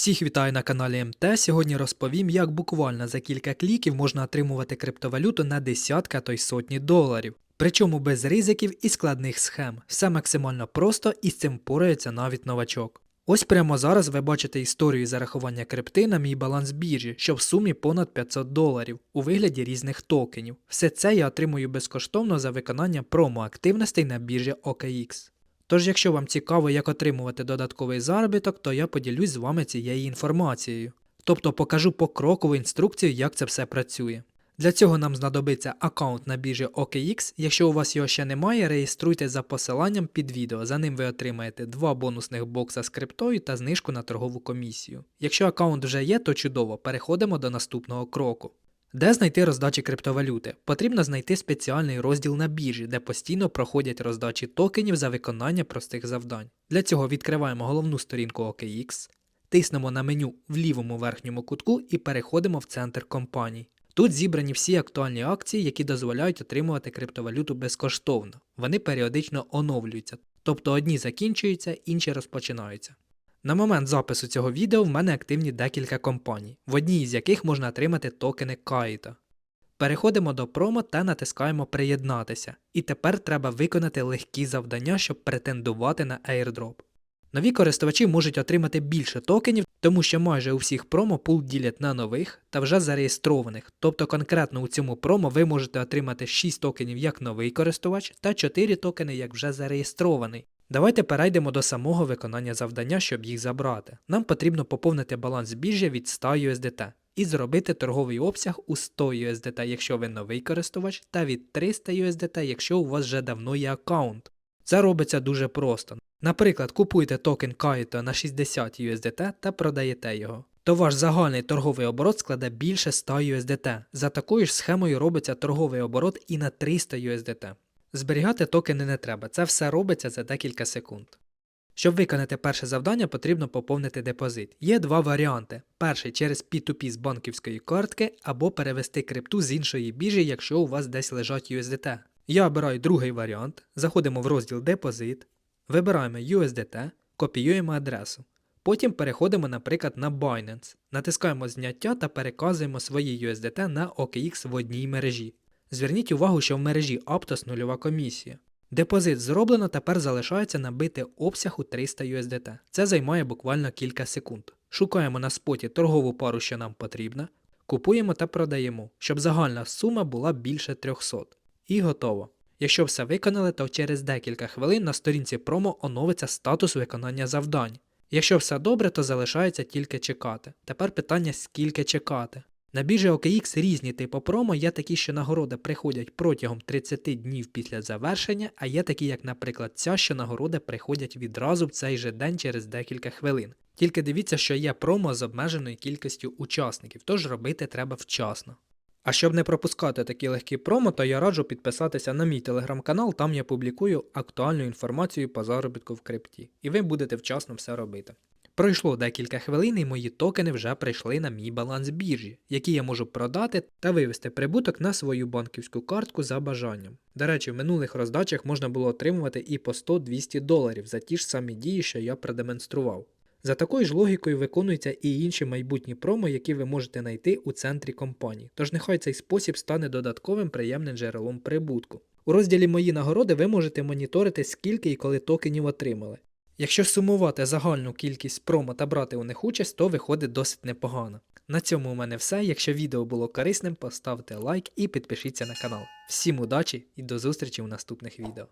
Всіх вітаю на каналі МТ. Сьогодні розповім, як буквально за кілька кліків можна отримувати криптовалюту на десятки, а то й сотні доларів. Причому без ризиків і складних схем. Все максимально просто і з цим порається навіть новачок. Ось прямо зараз ви бачите історію зарахування крипти на мій баланс біржі, що в сумі понад 500 доларів у вигляді різних токенів. Все це я отримую безкоштовно за виконання промо-активностей на біржі OKX. Тож, якщо вам цікаво, як отримувати додатковий заробіток, то я поділюсь з вами цією інформацією. Тобто покажу покрокову інструкцію, як це все працює. Для цього нам знадобиться аккаунт на біржі OKX. Якщо у вас його ще немає, реєструйте за посиланням під відео. За ним ви отримаєте два бонусних бокса з криптою та знижку на торгову комісію. Якщо аккаунт вже є, то чудово, переходимо до наступного кроку. Де знайти роздачі криптовалюти? Потрібно знайти спеціальний розділ на біржі, де постійно проходять роздачі токенів за виконання простих завдань. Для цього відкриваємо головну сторінку OKX, тиснемо на меню в лівому верхньому кутку і переходимо в центр компаній. Тут зібрані всі актуальні акції, які дозволяють отримувати криптовалюту безкоштовно. Вони періодично оновлюються, тобто одні закінчуються, інші розпочинаються. На момент запису цього відео в мене активні декілька компаній, в одній із яких можна отримати токени Каїта. Переходимо до промо та натискаємо Приєднатися. І тепер треба виконати легкі завдання, щоб претендувати на airdrop. Нові користувачі можуть отримати більше токенів, тому що майже у всіх промо пул ділять на нових та вже зареєстрованих. Тобто конкретно у цьому промо ви можете отримати 6 токенів як новий користувач та 4 токени як вже зареєстрований. Давайте перейдемо до самого виконання завдання, щоб їх забрати. Нам потрібно поповнити баланс біржі від 100 USDT і зробити торговий обсяг у 100 USDT, якщо ви новий користувач, та від 300 USDT, якщо у вас вже давно є аккаунт. Це робиться дуже просто. Наприклад, купуєте токен Kaito на 60 USDT та продаєте його. То ваш загальний торговий оборот складе більше 100 USDT. За такою ж схемою робиться торговий оборот і на 300 USDT. Зберігати токени не треба, це все робиться за декілька секунд. Щоб виконати перше завдання, потрібно поповнити депозит. Є два варіанти: перший через P2P з банківської картки або перевести крипту з іншої біржі, якщо у вас десь лежать USDT. Я обираю другий варіант, заходимо в розділ Депозит, вибираємо USDT, копіюємо адресу. Потім переходимо, наприклад, на Binance, натискаємо зняття та переказуємо свої USDT на OKX в одній мережі. Зверніть увагу, що в мережі Aptos нульова комісія. Депозит зроблено, тепер залишається набити обсяг у 300 USDT. Це займає буквально кілька секунд. Шукаємо на споті торгову пару, що нам потрібна, купуємо та продаємо, щоб загальна сума була більше 300. І готово. Якщо все виконали, то через декілька хвилин на сторінці промо оновиться статус виконання завдань. Якщо все добре, то залишається тільки чекати. Тепер питання скільки чекати. На біржі OKX різні типи промо, є такі, що нагороди приходять протягом 30 днів після завершення, а є такі, як, наприклад, ця, що нагороди приходять відразу в цей же день через декілька хвилин. Тільки дивіться, що є промо з обмеженою кількістю учасників, тож робити треба вчасно. А щоб не пропускати такі легкі промо, то я раджу підписатися на мій телеграм-канал, там я публікую актуальну інформацію по заробітку в крипті, і ви будете вчасно все робити. Пройшло декілька хвилин і мої токени вже прийшли на мій баланс біржі, які я можу продати та вивести прибуток на свою банківську картку за бажанням. До речі, в минулих роздачах можна було отримувати і по 100-200 доларів за ті ж самі дії, що я продемонстрував. За такою ж логікою виконуються і інші майбутні промо, які ви можете знайти у центрі компанії, тож нехай цей спосіб стане додатковим приємним джерелом прибутку. У розділі Мої нагороди ви можете моніторити, скільки і коли токенів отримали. Якщо сумувати загальну кількість промо та брати у них участь, то виходить досить непогано. На цьому у мене все. Якщо відео було корисним, поставте лайк і підпишіться на канал. Всім удачі і до зустрічі у наступних відео.